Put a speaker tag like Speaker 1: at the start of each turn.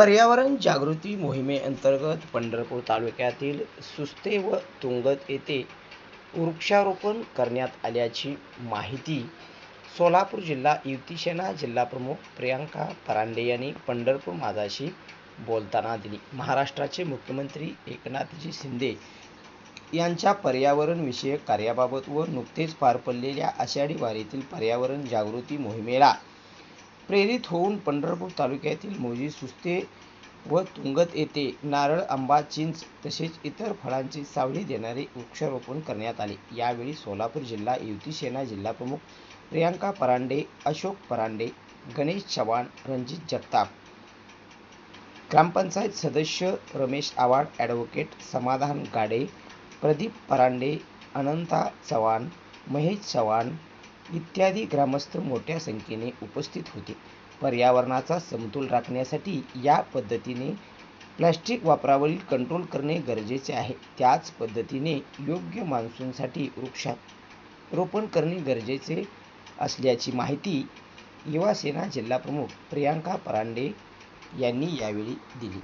Speaker 1: पर्यावरण जागृती मोहिमेअंतर्गत पंढरपूर तालुक्यातील सुस्ते व तुंगत येथे वृक्षारोपण करण्यात आल्याची माहिती सोलापूर जिल्हा युती सेना जिल्हाप्रमुख प्रियांका परांडे यांनी पंढरपूर माझाशी बोलताना दिली. महाराष्ट्राचे मुख्यमंत्री एकनाथजी शिंदे यांच्या पर्यावरणविषयक कार्याबाबत व नुकतेच पार पडलेल्या आषाढी वारीतील पर्यावरण जागृती मोहिमेला प्रेरित होऊन पंढरपूर तालुक्यातील मोजी सुस्ते व तुंगत येथे नारळ आंबा चिंच तसेच इतर फळांची सावली देणारे वृक्षारोपण करण्यात आले. यावेळी सोलापूर जिल्हा युती सेना जिल्हाप्रमुख प्रियांका परांडे अशोक परांडे गणेश चव्हाण रणजित जगताप ग्रामपंचायत सदस्य रमेश आव्हाड ॲडव्होकेट समाधान गाडे प्रदीप परांडे अनंता चव्हाण महेश चव्हाण इत्यादी ग्रामस्थ मोठ्या संख्येने उपस्थित होते. पर्यावरणाचा समतोल राखण्यासाठी या पद्धतीने प्लॅस्टिक वापरावरील कंट्रोल करणे गरजेचे आहे. त्याच पद्धतीने योग्य मान्सूनसाठी वृक्षात रोपण करणे गरजेचे असल्याची माहिती युवासेना जिल्हाप्रमुख प्रियांका परांडे यांनी यावेळी दिली.